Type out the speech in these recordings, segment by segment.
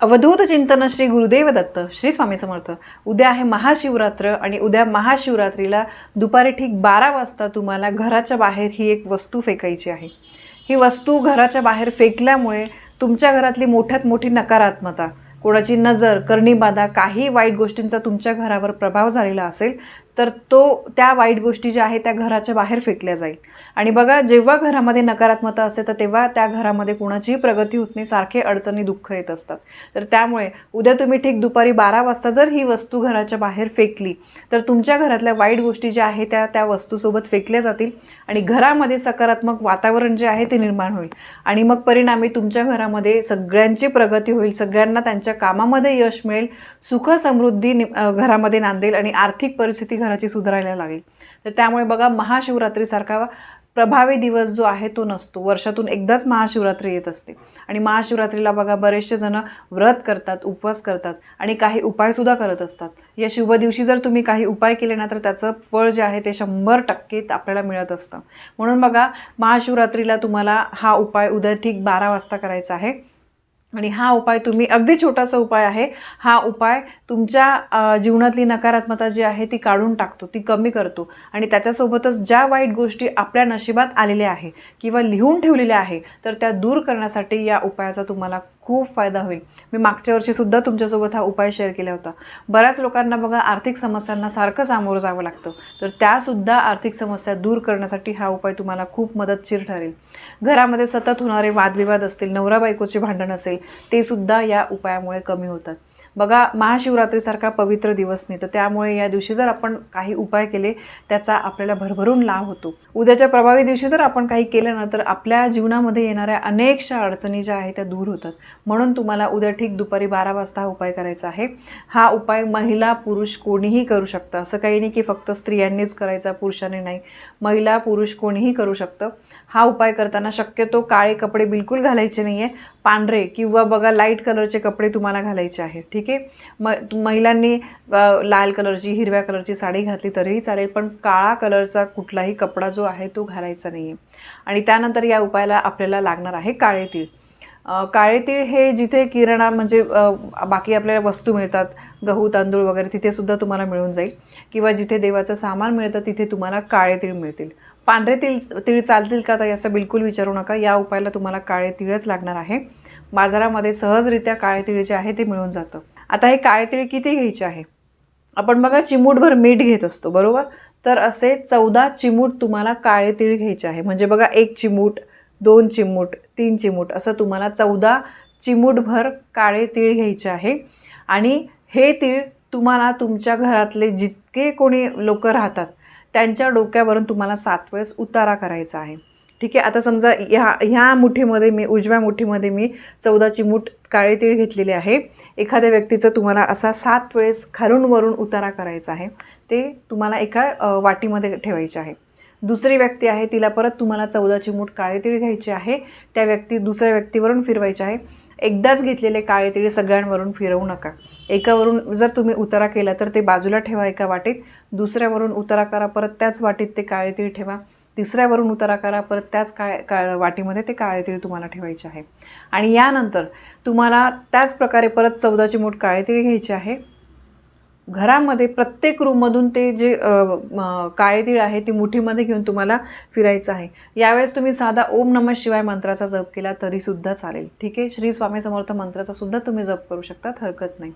अवधूत चिंतन श्री गुरुदेव दत्त श्री स्वामी समर्थ. उद्या आहे महाशिवरात्र आणि उद्या महाशिवरात्रीला दुपारी ठीक बारा वाजता तुम्हाला घराच्या बाहेर ही एक वस्तू फेकायची आहे. ही वस्तू घराच्या बाहेर फेकल्यामुळे तुमच्या घरातली मोठ्यात मोठी नकारात्मकता कोणाची नजर करणीबाधा काही वाईट गोष्टींचा तुमच्या घरावर प्रभाव झालेला असेल तर तो त्या वाईट गोष्टी ज्या आहेत त्या घराच्या बाहेर फेकल्या जाईल. आणि बघा जेव्हा घरामध्ये नकारात्मकता असते तर तेव्हा त्या घरामध्ये कोणाचीही प्रगती होत नाही सारखे अडचणी दुःख येत असतात. तर त्यामुळे उद्या तुम्ही ठीक दुपारी बारा वाजता जर ही वस्तू घराच्या बाहेर फेकली तर तुमच्या घरातल्या वाईट गोष्टी ज्या आहेत त्या त्या वस्तूसोबत फेकल्या जातील आणि घरामध्ये सकारात्मक वातावरण जे आहे ते निर्माण होईल. आणि मग परिणामी तुमच्या घरामध्ये सगळ्यांची प्रगती होईल सगळ्यांना त्यांच्या कामामध्ये यश मिळेल सुख समृद्धी नि- घरामध्ये नांदेल आणि आर्थिक परिस्थिती घराची सुधारायला लागेल. तर त्यामुळे बघा महाशिवरात्रीसारखा प्रभावी दिवस जो आहे तो नसतो. वर्षातून एकदाच महाशिवरात्री येत असते. आणि महाशिवरात्रीला बघा बरेचसे जण व्रत करतात उपवास करतात आणि काही उपायसुद्धा करत असतात. या शुभ दिवशी जर तुम्ही काही उपाय केले ना तर त्याचं फळ जे आहे ते शंभर टक्के आपल्याला मिळत असतं. म्हणून बघा महाशिवरात्रीला तुम्हाला हा उपाय उद्या ठीक बारा वाजता करायचा आहे. आणि हा उपाय तुम्ही अगदी छोटासा उपाय आहे. हा उपाय तुमच्या जीवनातली नकारात्मकता जी आहे ती काढून टाकतो ती कमी करतो. आणि त्याच्यासोबतच ज्या वाईट गोष्टी आपल्या नशिबात आलेल्या आहे किंवा लिहून ठेवलेल्या आहे तर त्या दूर करण्यासाठी या उपायाचा तुम्हाला खूप फायदा होईल. मी मागच्या वर्षीसुद्धा तुमच्यासोबत हा उपाय शेअर केला होता. बऱ्याच लोकांना बघा आर्थिक समस्यांना सारखं सामोरं जावं लागतं. तर त्यासुद्धा आर्थिक समस्या दूर करण्यासाठी हा उपाय तुम्हाला खूप मदतशीर ठरेल. घरामध्ये सतत होणारे वादविवाद असतील नवरा बायकोचे भांडण असेल ते सुद्धा या उपायामुळे कमी होतात. बघा महाशिवरात्रीसारखा पवित्र दिवस नाही. तर त्यामुळे या दिवशी जर आपण काही उपाय केले त्याचा आपल्याला भरभरून लाभ होतो. उद्याच्या प्रभावी दिवशी जर आपण काही केलं ना तर आपल्या जीवनामध्ये येणाऱ्या अनेकशा अडचणी ज्या आहेत त्या दूर होतात. म्हणून तुम्हाला उद्या ठीक दुपारी बारा वाजता हा उपाय करायचा आहे. हा उपाय महिला पुरुष कोणीही करू शकतं. असं काही नाही की फक्त स्त्रियांनीच करायचा पुरुषांनी नाही. महिला पुरुष कोणीही करू शकतं. हा उपाय करताना शक्यतो काळे कपडे बिलकुल घालायचे नाही आहे पांढरे किंवा बघा लाइट कलरचे कपडे तुम्हाला घालायचे आहे ठीक ठीक आहे म महिलांनी लाल कलरची हिरव्या कलरची साडी घातली तरीही चालेल पण काळा कलरचा कुठलाही कपडा जो आहे तो घालायचा नाही आहे आणि त्यानंतर या उपायाला आपल्याला लागणार आहे काळे तीळ. काळे तीळ हे जिथे किराणा म्हणजे बाकी आपल्याला वस्तू मिळतात गहू तांदूळ वगैरे तिथे सुद्धा तुम्हाला मिळून जाईल. किंवा जिथे देवाचं सामान मिळतं तिथे तुम्हाला काळे तीळ मिळतील. पांढरे तीळ तीळ चालतील का ताई असं बिलकुल विचारू नका. या उपायाला तुम्हाला काळे तीळच लागणार आहे. बाजारामध्ये सहजरित्या काळे तीळ जे आहे ते मिळून जातं. आता हे काळे तीळ किती घ्यायचे आहे? आपण बघा चिमूटभर मीठ घेत असतो बरोबर? तर असे चौदा चिमूट तुम्हाला काळे तीळ घ्यायचे आहे. म्हणजे बघा एक चिमूट दोन चिमूट तीन चिमूट असं तुम्हाला चौदा चिमूटभर काळे तीळ घ्यायचे आहे. आणि हे तीळ तुम्हाला तुमच्या घरातले जितके कोणी लोक राहतात त्यांच्या डोक्यावरून तुम्हाला सात वेळेस उतारा करायचा आहे. ठीक आहे आता समजा ह्या ह्या मुठीमध्ये मी उजव्या मुठीमध्ये मी चौदाची मूठ काळे तीळ घेतलेली आहे. एखाद्या व्यक्तीचं तुम्हाला असा सात वेळेस खालून वरून उतारा करायचा आहे. ते तुम्हाला एका वाटीमध्ये ठेवायचे आहे. दुसरी व्यक्ती आहे तिला परत तुम्हाला चौदाची मूठ काळे तीळ घ्यायची आहे. त्या व्यक्ती दुसऱ्या व्यक्तीवरून फिरवायची आहे. एकदाच घेतलेले काळे तीळ सगळ्यांवरून फिरवू नका. एकावरून जर तुम्ही उतारा केला तर ते बाजूला ठेवा एका वाटीत. दुसऱ्यावरून उतारा करा परत त्याच वाटीत ते काळे तीळ ठेवा. तिसऱ्यावरून उतारा करा परत त्याच काळ काळ वाटीमध्ये ते काळे तीळ तुम्हाला ठेवायचे आहे. आणि यानंतर तुम्हाला त्याच प्रकारे परत चौदाची मूठ काळे तीळ आहे. घरामध्ये प्रत्येक रूममधून ते जे काळेतीळ काळे तीळ आहे ती मुठीमध्ये घेऊन तुम्हाला फिरायचं आहे. यावेळेस तुम्ही साधा ओम नमः शिवाय मंत्राचा जप केला तरीसुद्धा चालेल. ठीक आहे? श्री स्वामी समर्थ मंत्राचा सुद्धा तुम्ही जप करू शकतात हरकत नाही.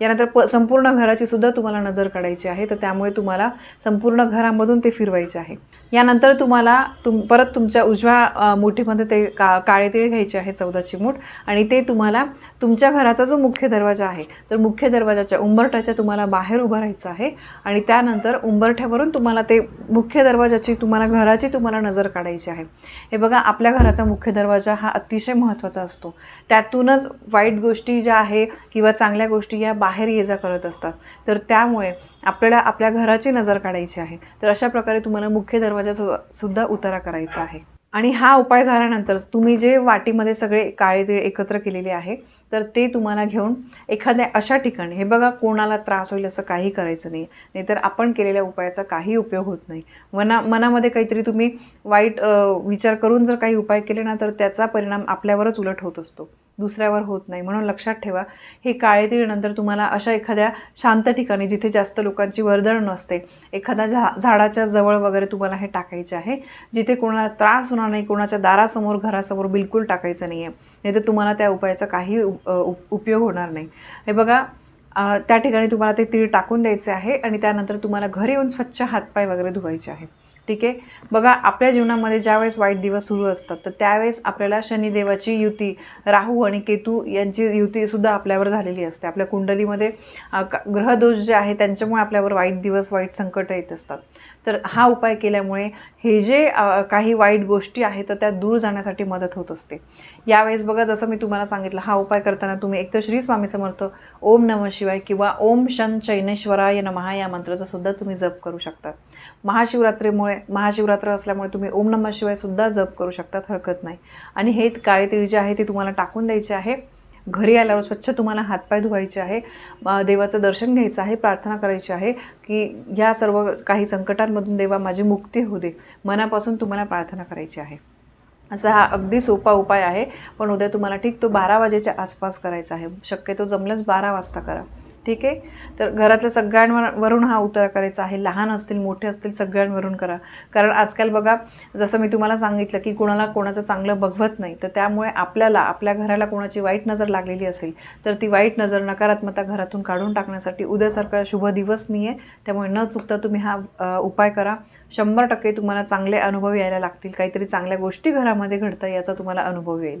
यानंतर प संपूर्ण घराची सुद्धा तुम्हाला नजर काढायची आहे तर त्यामुळे तुम्हाला संपूर्ण घरामधून ते फिरवायचे आहे. यानंतर तुम्हाला तुम परत तुमच्या उजव्या मुठीमध्ये ते का काळे तीळ घ्यायचे आहे चौदाची मूठ आणि ते तुम्हाला तुमच्या घराचा जो मुख्य दरवाजा आहे तर मुख्य दरवाजाच्या उंबरटाच्या तुम्हाला बाहेर उभं राहायचं आहे आणि त्यानंतर उंबरठ्यावरून तुम्हाला ते मुख्य दरवाजाची तुम्हाला घराची तुम्हाला नजर काढायची आहे. हे बघा आपल्या घराचा मुख्य दरवाजा हा अतिशय महत्त्वाचा असतो. त्यातूनच वाईट गोष्टी ज्या आहे किंवा चांगल्या गोष्टी या बाहेर ये जा करत असतात. तर त्यामुळे आपल्याला आपल्या घराची नजर काढायची आहे. तर अशा प्रकारे तुम्हाला मुख्य दरवाजाचा सुद्धा उतारा करायचा आहे. आणि हा उपाय झाल्यानंतर तुम्ही जे वाटीमध्ये सगळे काळे ते एकत्र केलेले आहे तर ते तुम्हाला घेऊन एखाद्या अशा ठिकाणी हे बघा कोणाला त्रास होईल असं काही करायचं नाही नाहीतर आपण केलेल्या उपायाचा काही उपयोग होत नाही. मना मनामध्ये काहीतरी तुम्ही वाईट विचार करून जर काही उपाय केले ना तर त्याचा परिणाम आपल्यावरच उलट होत असतो. दुसऱ्यावर होत नाही. म्हणून लक्षात ठेवा हे काळे तीळ नंतर तुम्हाला अशा एखाद्या शांत ठिकाणी जिथे जास्त लोकांची वर्दळ नसते एखाद्या झा झाडाच्या जवळ वगैरे तुम्हाला हे टाकायचे आहे जिथे कोणाला त्रास होणार नाही कोणाच्या दारासमोर घरासमोर बिलकुल टाकायचं नाही आहे नाही तर तुम्हाला त्या उपायाचा काही उप उपयोग होणार नाही. हे बघा त्या ठिकाणी तुम्हाला ते तीळ टाकून द्यायचे आहे आणि त्यानंतर तुम्हाला घरी येऊन स्वच्छ हातपाय वगैरे धुवायचे आहेत. ठीक आहे? बघा आपल्या जीवनामध्ये ज्यावेळेस वाईट दिवस सुरू असतात तर त्यावेळेस आपल्याला शनिदेवाची युती राहू आणि केतू यांची युतीसुद्धा आपल्यावर झालेली असते. आपल्या कुंडलीमध्ये क- ग्रहदोष जे आहे त्यांच्यामुळे आपल्यावर वाईट दिवस वाईट संकट येत असतात. तर हा उपाय केल्यामुळे हे जे काही वाईट गोष्टी आहेत तर त्या दूर जाण्यासाठी मदत होत असते. यावेळेस बघा जसं मी तुम्हाला सांगितलं हा उपाय करताना तुम्ही एकतर श्री स्वामी समर्थ ओम नम शिवाय किंवा ओम शन चैनेश्वराय नमहा या मंत्राचा सुद्धा तुम्ही जप करू शकता. महाशिवरात्रीमुळे महाशिवरात्र असल्यामुळे तुम्ही ओम नमः शिवाय सुद्धा जप करू शकतात हरकत नाही. आणि हे काळे तिळ जे आहे ते तुम्हाला टाकून द्यायचे आहे. घरी आल्यावर स्वच्छ तुम्हाला हातपाय धुवायचे आहे. देवाचं दर्शन घ्यायचं आहे प्रार्थना करायची आहे की या सर्व काही संकटांमधून देवा माझी मुक्ती होऊ दे. मनापासून तुम्हाला प्रार्थना करायची आहे. असा हा अगदी सोपा उपाय आहे पण उद्या तुम्हाला ठीक तो बारा वाजेच्या आसपास करायचा आहे. शक्यतो जमल्यास बारा वाजता करा. ठीक आहे? तर घरातल्या सगळ्यांवर वरून हा उतार करायचा आहे. लहान असतील मोठे असतील सगळ्यांवरून करा. कारण आजकाल बघा जसं मी तुम्हाला सांगितलं की कोणाला कोणाचं चांगलं बघवत नाही तर त्यामुळे आपल्याला आपल्या घराला कोणाची वाईट नजर लागलेली असेल तर ती वाईट नजर नकारात्मकता घरातून काढून टाकण्यासाठी उद्यासारखा शुभ दिवस नाही आहे त्यामुळे न चुकता तुम्ही हा उपाय करा. शंभर टक्के तुम्हाला चांगले अनुभव यायला लागतील. काहीतरी चांगल्या गोष्टी घरामध्ये घडतात याचा तुम्हाला अनुभव येईल.